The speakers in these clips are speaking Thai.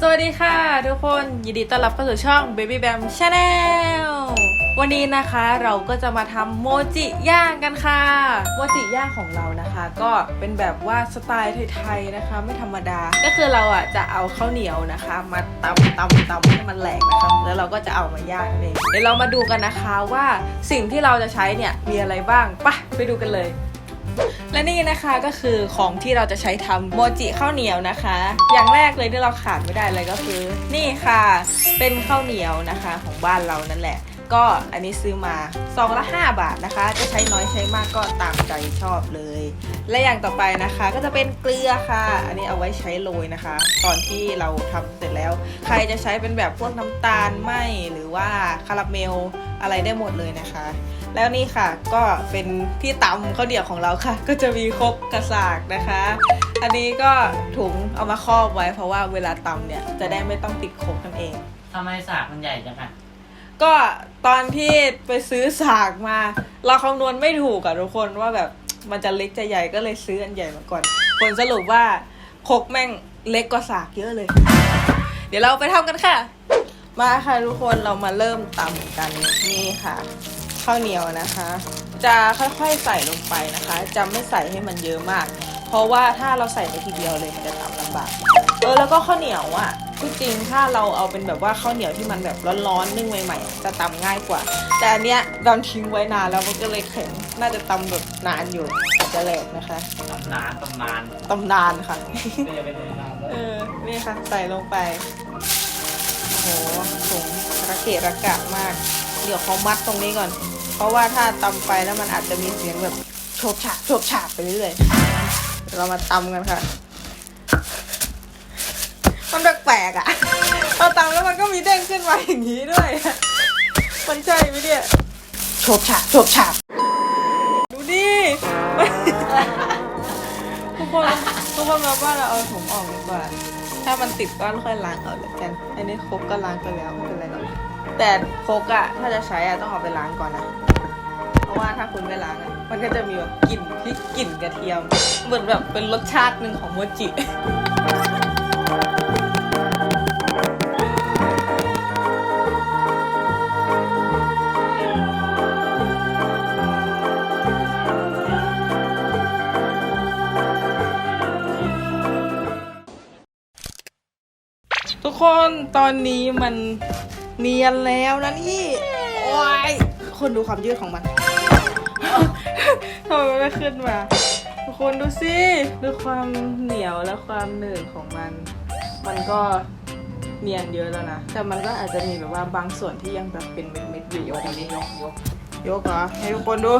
สวัสดีค่ะทุกคนยินดีต้อนรับเข้าสู่ช่อง Baby Bam Channel วันนี้นะคะเราก็จะมาทำโมจิย่างกันค่ะ โมจิย่างของเรานะคะ ก็เป็นแบบว่าสไตล์ไทยๆนะคะ ไม่ธรรมดา ก็คือเราอะจะเอาข้าวเหนียวนะคะ มาตำตำตำให้มันแหลกนะคะแล้วเราก็จะเอามาย่างเองเดี๋ยวเรามาดูกันนะคะว่าสิ่งที่เราจะใช้เนี่ยมีอะไรบ้างไปะไปดูกันเลย และนี่นะคะก็คือของที่เราจะใช้ทำโมจิข้าวเหนียวนะคะ อย่างแรกเลยที่เราขาดไม่ได้เลยก็คือ นี่ค่ะ เป็นข้าวเหนียวนะคะของบ้านเรานั่นแหละ ก็อันนี้ซื้อมาซองละ5 บาทนะคะ จะใช้น้อยใช้มากก็ตามใจชอบเลย และอย่างต่อไปนะคะ ก็จะเป็นเกลือค่ะ อันนี้เอาไว้ใช้โรยนะคะ ตอนที่เราทำเสร็จแล้ว ใครจะใช้เป็นแบบพวกน้ำตาลไหมหรือว่าคาราเมลอะไรได้หมดเลยนะคะ แล้วนี่ค่ะก็เป็นที่ตำข้าวเหนียวของเราค่ะ ก็จะมีครบกระสากนะคะ อันนี้ก็ถุงเอามาครอบไว้เพราะว่าเวลาตำเนี่ยจะได้ไม่ต้องติดครกนั่นเองทำไมสากมันใหญ่จังอะ ก็ตอนที่ไปซื้อสากมา เราคำนวณไม่ถูกอะทุกคนว่าแบบมันจะเล็กจะใหญ่ก็เลยซื้ออันใหญ่มาก่อน ผลสรุปว่าคกแม่งเล็กกว่าสากเยอะเลย เดี๋ยวเราไปทำกันค่ะ มาค่ะทุกคนเรามาเริ่มตำกันนี่ค่ะข้าวเหนียวนะคะ จะค่อยๆใส่ลงไปนะคะ จะไม่ใส่ให้มันเยอะมาก เพราะว่าถ้าเราใส่ไปทีเดียวเลยมันจะตำลำบากเออแล้วก็ข้าวเหนียวอะ ที่จริงถ้าเราเอาเป็นแบบว่าข้าวเหนียวที่มันแบบร้อนๆนึ่งใหม่ๆอะจะตำง่ายกว่า แต่อันเนี้ยดำทิ้งไว้นานแล้วมันก็เลยแข็งน่าจะตำแบบนานอยู่อาจจะแหลกนะคะตำนานตำนานตำนานค่ะไม่จะเป็นตำนานเออนี่ค่ะใส่ลงไปโอ้โหถุงระเกะระกะมาก เดี๋ยวเขามัดตรงนี้ก่อน เพราะว่าถ้าตำไปแล้วมันอาจจะมีเสียงแบบโฉบฉาบโฉบฉาบไปเรื่อยๆเดี๋ยวเรามาตำกันค่ะมันแป ลกๆอะเราตำแล้วมันก็มีเด้งขึ้นมาอย่างนี้ด้วย มันใช่ไหมเนี่ยโฉบฉาบโฉบฉาบดูดิทุกคนทุกคนมาบ้านเราเอาถุงออกดีกว่า ถ้ามันติดก็ค่อยล้างเอาเลยกัน อันนี้โคกก็ล้างไปแล้วไม่เป็นไรหรอกแต่โคกอะถ้าจะใช้อะต้องเอาไปล้างก่อนนะ เพราะว่าถ้าคุณไม่ล้างอะมันก็จะมีแบบกลิ่นพริกกลิ่นกระเทียม เหมือนแบบเป็นรสชาติหนึ่งของโมจิ กคนตอนนี้มันเนียนแล้วนะนี่โอ้ยคนดูความยืดของมันทำไมมันไม่ขึ้นมาทุกคนดูสิดูความเหนียวและความหนืดของมัน มันก็เนียนเยอะแล้วนะ แต่มันก็อาจจะมีแบบว่าบางส่วนที่ยังแบบเป็นเม็ดเม็ดๆอยู่ยกอันนี้ยกยกยกเหรอให้ทุกคนดู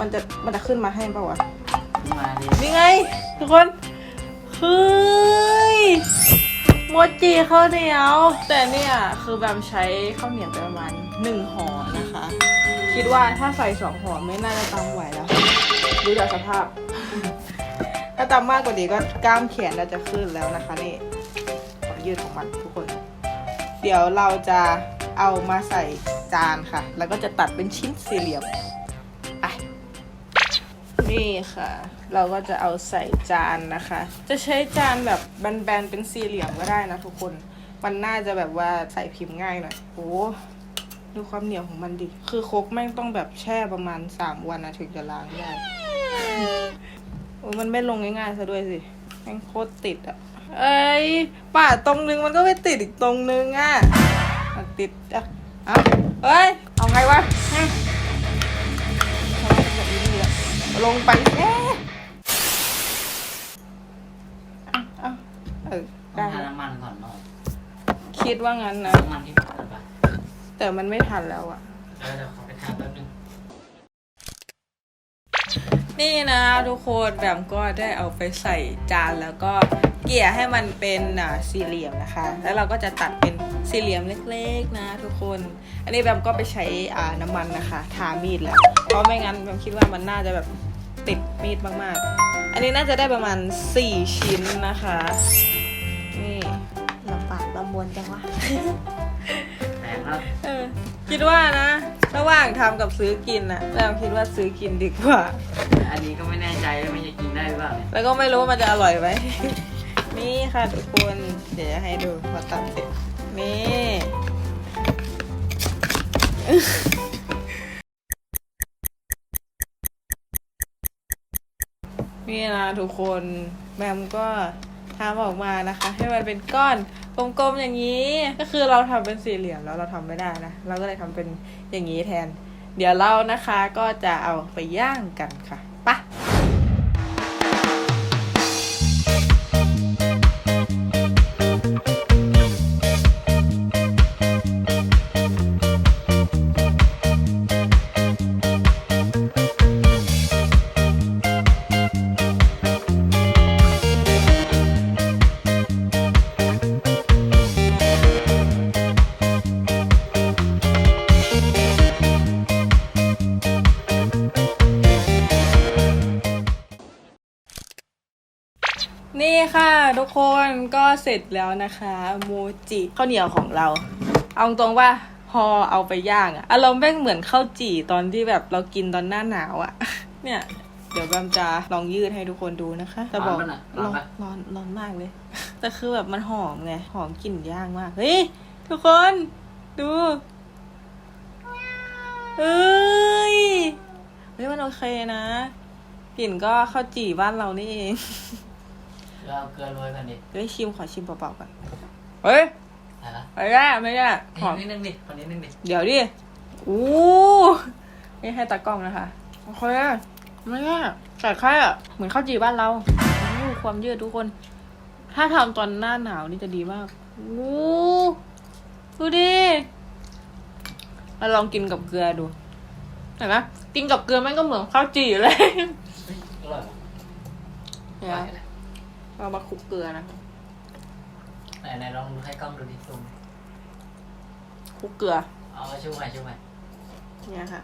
มันจะมันจะขึ้นมาให้ปะวะมาดินี่ไง ทุกคนเฮ้ย โมจิข้าวเหนียว แต่เนี่ยคือแบบใช้ข้าวเหนียวประมาณหนึ่งห่อนะคะ คิดว่าถ้าใส่สองห่อไม่น่าจะตำไหวแล้วดูจากสภาพ ถ้าตำมากกว่านี้ก็กล้ามแขนเราจะขึ้นแล้วนะคะนี่ความยืดของมันทุกคน เดี๋ยวเราจะเอามาใส่จานค่ะ แล้วก็จะตัดเป็นชิ้นสี่เหลี่ยม นี่ค่ะ เราก็จะเอาใส่จานนะคะ จะใช้จานแบบแบนๆเป็นสี่เหลี่ยมก็ได้นะทุกคน มันน่าจะแบบว่าใส่พิมพ์ง่ายหน่อยโอ้ดูความเหนียวของมันดิ คือโคกแม่งต้องแบบแช่ประมาณสามวันนะถึงจะล้างได้โอ้มันไม่ลงง่ายๆซะด้วยสิ แม่งโคตรติดอะเอ้ยปาดตรงนึงมันก็ไม่ติดอีกตรงนึงอะติดอะเอเอ้ย เอาไงวะ ลงไปแค่เอาเอาเออต้อได้ งทาแล้วน้ำมันก่อนเนาะคิดว่างั้นนะ น้ำมันที่ผ่านปะแต่มันไม่ทันแล้วอะเออเดี๋ยวขอไปทานแป๊บนึง นี่นะทุกคนแบมก็ได้เอาไปใส่จานแล้วก็เกี่ยให้มันเป็นอ่าสี่เหลี่ยมนะคะ แล้วเราก็จะตัดเป็นสี่เหลี่ยมเล็กๆนะ ทุกคน อันนี้แบมก็ไปใช้อ่าน้ำมันนะคะ ทามีดแล้ว เพราะไม่งั้นแบมคิดว่ามันน่าจะแบบ ติดมีดมากๆ อันนี้น่าจะได้ประมาณ 4 ชิ้นนะคะ นี่ลำบากลำบนจังวะแตกแล้วเออคิดว่านะ ระหว่างทำกับซื้อกินนะแบมคิดว่าซื้อกินดีกว่าอันนี้ก็ไม่แน่ใจว่ามันจะกินได้หรือเปล่าเนี่ยแล้วก็ไม่รู้ว่ามันจะอร่อยไหม นี่ค่ะทุกคน เดี๋ยวจะให้ดูพอตัดเสร็จ นี่ นี่นะทุกคนแบมก็ทำออกมานะคะ ให้มันเป็นก้อนกลมๆอย่างนี้ ก็คือเราทำเป็นสี่เหลี่ยมแล้วเราทำไม่ได้นะ เราก็เลยทำเป็นอย่างนี้แทน เดี๋ยวเรานะคะก็จะเอาไปย่างกันค่ะ ค่ะทุกคนก็เสร็จแล้วนะคะโมจิข้าวเหนียวของเรา เอาตรงว่าพอเอาไปย่างอะอารมณ์แม่งเหมือนข้าวจี่ตอนที่แบบเรากินตอนหน้าหนาวอะเนี่ยเดี๋ยวแบมจะลองยืดให้ทุกคนดูนะคะจะบอกร้อนปะน่ะร้ร้ออนนปะ ร้อนร้อนมากเลย แต่คือแบบมันหอมไงหอมกลิ่นย่างมากเฮ้ยทุกคนดูเอ้ยเฮ้ยมันโอเคนะกลิ่นก็ข้าวจี่บ้านเรานี่เอง เราเอาเกลือโรยกันดิเฮ้ยชิมขอชิมเปล่าๆก่อนเฮ้ยอะไรละไม่ได้ไม่ได้หอมนิดนึงดิคนนิดนึงดิเดี๋ยวดิอู้นี่ให้ตากล้องนะคะโอเคไม่ได้แต่แค่เหมือนข้าวจี่บ้านเราอู้ความยืดทุกคน ถ้าทำตอนหน้าหนาวนี่จะดีมากอู้ดูดิมาลองกินกับเกลือดูเห็นไหมกินกับเกลือมันก็เหมือนข้าวจี่เลยเฮ้ยอร่อยปะเดี๋ยว เรามาคลุกเกลือนะไหนไหนลองดูให้กล้องดูดิซูมคลุกเกลือ เอาไว้ชูใหม่ชูใหม่เนี่ยค่ะ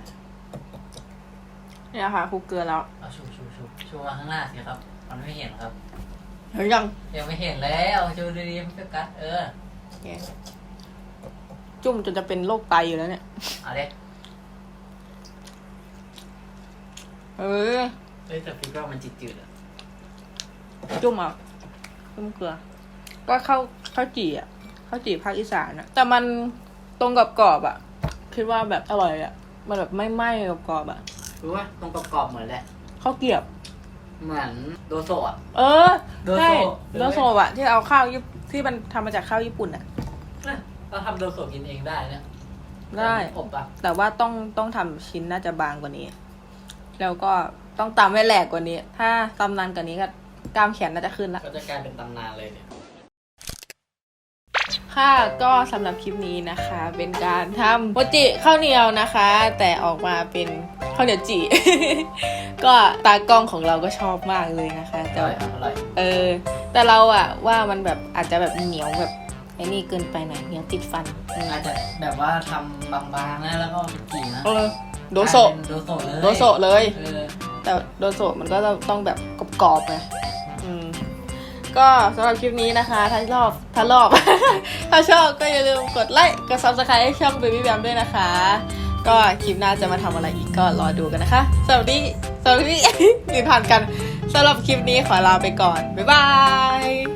เนี่ยค่ะคลุกเกลือแล้ว เอาชูชูชูชูมาข้างหน้าสิครับ มันไม่เห็นครับ เห็นยัง ยังไม่เห็นแล้วชูดีๆพี่กัสเออเนี่ยจุ่มจนจะเป็นโรคไตอยู่แล้วเนี่ยเอาเด็กเออเฮ้ยแต่พี่ก็มันจืดๆอะจุ่มเอา จุ่มเกลือ ก็ข้าวข้าวจี่อะข้าวจี่ภาคอีสานอะ แต่มันตรงกับกรอบๆอะ คิดว่าแบบอร่อยอะ มันแบบไม่ไหม้กับกรอบๆอะรู้ว่าตรงกรอบๆเหมือนแหละ ข้าวเกรียบ เหมือนโดโซะอะเออโดโซะใช่หรือโดโซะอะ ที่เอาข้าวญี่ปุ่นที่มันทำมาจากข้าวญี่ปุ่นอะ เนี่ยเราทำโดโซะกินเองได้นะได้ อบปะแต่ว่าต้องต้องทำชิ้นน่าจะบางกว่านี้ แล้วก็ต้องตำให้แหลกกว่านี้ ถ้าตำนานกว่านี้ก็ กล้ามแขนน่าจะขึ้นละ ก็จะกลายเป็นตำนานเลยเนี่ยค่ะก็สำหรับคลิปนี้นะคะ เป็นการทำโมจิข้าวเหนียวนะคะ แต่ออกมาเป็นข้าวเหนียวจี ก็ตากล้องของเราก็ชอบมากเลยนะคะอแต่ร่อยครับอร่อยเออ แต่เราอะว่ามันแบบอาจจะแบบเหนียวแบบไอ้นี่เกินไปหน่อยเหนียวติดฟันอืมอาจจะแบบว่าทำบางๆนะแล้วก็เอาไปจีนะเออโดโซะกลายเป็นโดโซะเลยโดโซะเลย เออแต่โดโซะมันก็ต้องแบบกรอบๆไงอืม ก็สำหรับคลิปนี้นะคะ ถ้าชอบถ้ารอบ ถ้าชอบก็อย่าลืมกดไลค์กด subscribe ให้ช่อง Baby Bam ด้วยนะคะ ก็คลิปหน้าจะมาทำอะไรอีกก็รอดูกันนะคะสวัสดีสำหรับนี้หรือผ่านกันสำหรับคลิปนี้ขอลาไปก่อน บ๊ายบาย